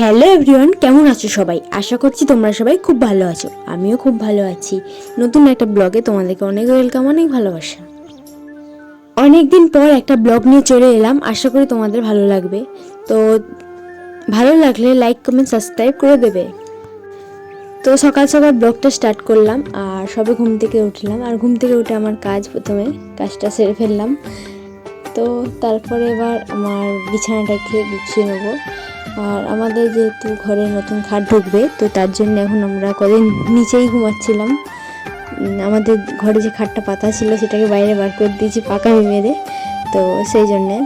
Hello everyone, কেমন আছো সবাই? আশা করছি তোমরা সবাই খুব ভালো আছো। আমিও খুব ভালো আছি। নতুন একটা ব্লগে তোমাদেরকে অনেক ওয়েলকাম অনেক ভালোবাসা। অনেক দিন পর একটা ব্লগ নিয়ে চলে এলাম, আশা করি তোমাদের ভালো লাগবে। তো ভালো লাগলে লাইক কমেন্ট সাবস্ক্রাইব করে দেবে। তো সকাল সকাল ব্লগটা স্টার্ট করলাম, আর সবে ঘুম থেকে উঠলাম, আর ঘুম থেকে উঠে আমার কাজ প্রথমে কাজটা সেরে ফেললাম। তো তারপরে এবার আমার বিছানাটাকে গুছিয়ে নেব। আর আমাদের যেহেতু ঘরে নতুন খাট ঢুকবে, তো তার জন্য এখন আমরা কদিন নিচেই ঘুমাচ্ছিলাম। আমাদের ঘরে যে খাটটা পাতা ছিল, সেটাকে বাইরে বার করে দিয়েছি পাকা মেরে তো সেই জন্যে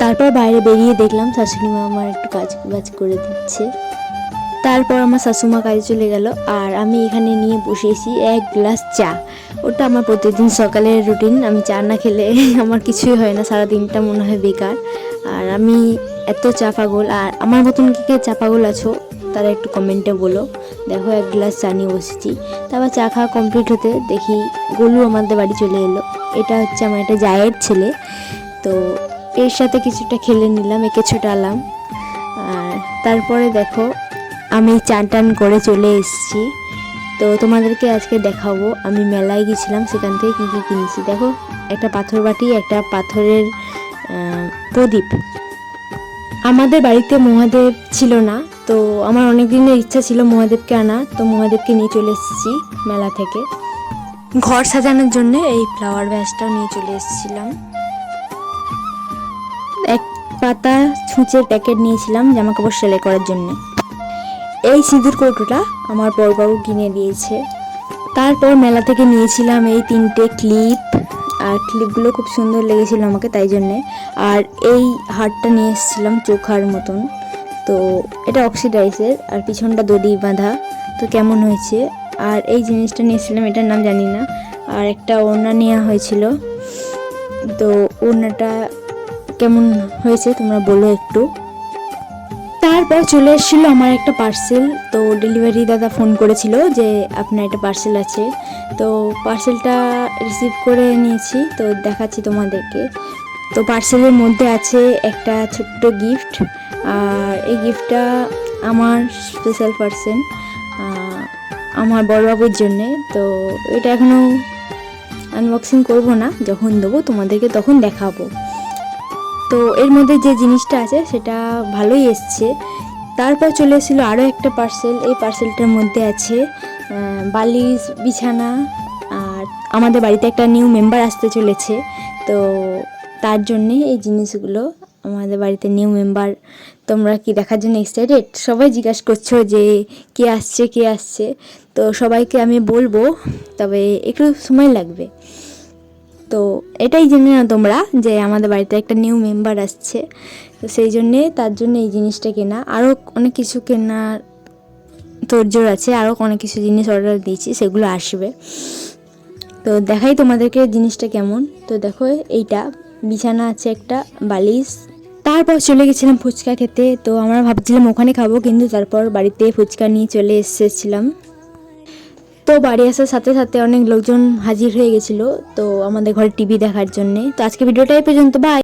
তারপর বাইরে বেরিয়ে দেখলাম শাশুড়ি মা আমার একটু কাজ বাজ করে দিচ্ছে। তারপর আমার শাশুমা কাজে চলে গেল আর আমি এখানে নিয়ে বসেছি এক গ্লাস চা। ওটা আমার প্রতিদিন সকালের রুটিন আমি চা না খেলে আমার কিছুই হয় না সারা দিনটা মনে হয় বেকার। আর আমি এত চা পাগল, আর আমার মতন কি কে চা পাগল আছো? তারা একটু কমেন্টে বলো। দেখো, এক গ্লাস চা নিয়ে বসেছি। তারপর চা খাওয়া কমপ্লিট হতে দেখি গোলু আমাদের বাড়ি চলে এলো। এটা হচ্ছে আমার একটা জায়ের ছেলে। তো এর সাথে কিছুটা খেলে নিলাম, একে ছোটালাম। আর তারপরে দেখো আমি চান টান করে চলে এসেছি। তো তোমাদেরকে আজকে দেখাবো। আমি মেলায় গেছিলাম, সেখান থেকে কী কী কিনেছি। দেখো, একটা পাথর বাটি একটা পাথরের প্রদীপ। আমাদের বাড়িতে মহাদেব ছিল না, তো আমার অনেক দিনের ইচ্ছা ছিল মহাদেবকে আনা। তো মহাদেবকে নিয়ে চলে এসেছি মেলা থেকে। ঘর সাজানোর জন্য এই ফ্লাওয়ার ভ্যাসটাও নিয়ে চলে এসেছিলাম। এক পাতা ছুঁচের প্যাকেট নিয়েছিলাম জামা কাপড় সেলাই করার জন্য। এই সিঁদুর কৌটোটা আমার বড়বাবু কিনে দিয়েছে। তারপর মেলা থেকে নিয়েছিলাম এই তিনটে ক্লিপ, আর ক্লিপগুলো খুব সুন্দর লেগেছিল আমাকে তাই জন্যে। আর এই হারটা নিয়ে এসেছিলাম চোখার মতন। তো এটা অক্সিডাইজের, আর পিছনটা দড়ি বাঁধা। তো কেমন হয়েছে? আর এই জিনিসটা নিয়েছিলাম এটার নাম জানি না। আর একটা ওড়না নেওয়া হয়েছিল। তো ওড়নাটা কেমন হয়েছে তোমরা বলো একটু। তারপর চলে এসেছিল আমার একটা পার্সেল তো ডেলিভারি দাদা ফোন করেছিল যে, আপনার একটা পার্সেল আছে। তো পার্সেলটা রিসিভ করে নিয়েছি। তো দেখাচ্ছি তোমাদেরকে। তো পার্সেলের মধ্যে আছে একটা ছোট্ট গিফট আর এই গিফটটা আমার স্পেশাল পার্সেন আমার বড়বাবুর জন্যে। তো এটা এখনও আনবক্সিং করব না। যখন দেবো তোমাদেরকে তখন দেখাবো। তো এর মধ্যে যে জিনিসটা আছে সেটা ভালোই এসছে। তারপর চলে এসেছিল আরও একটা পার্সেল এই পার্সেলটার মধ্যে আছে বালিশ, বিছানা, আর আমাদের বাড়িতে একটা নিউ মেম্বার আসতে চলেছে। তো তার জন্যে এই জিনিসগুলো আমাদের বাড়িতে নিউ মেম্বার তোমরা কি দেখার জন্য এক্সাইটেড সবাই জিজ্ঞাসা করছ যে কে আসছে কে আসছে? তো সবাইকে আমি বলব, তবে একটু সময় লাগবে। তো এটাই জেনে না তোমরা যে আমাদের বাড়িতে একটা নিউ মেম্বার আসছে। তো সেই জন্যে তার জন্য এই জিনিসটা কেনা। আরও অনেক কিছু কেনার তোরজোর আছে আরও অনেক কিছু জিনিস অর্ডার দিয়েছি, সেগুলো আসবে। তো দেখাই তোমাদেরকে জিনিসটা কেমন। তো দেখো, এইটা বিছানা আছে একটা, বালিশ। তারপর চলে গেছিলাম ফুচকা খেতে, তো আমরা ভাবছিলাম ওখানে খাব, কিন্তু তারপর বাড়িতে ফুচকা নিয়ে চলে এসেছিলাম। তো বাড়ি আসার সাথে সাথে অনেক লোকজন হাজির হয়ে গেছিল, তো আমাদের ঘরে টিভি দেখার জন্যে। তো আজকে ভিডিওটাই পর্যন্ত বাই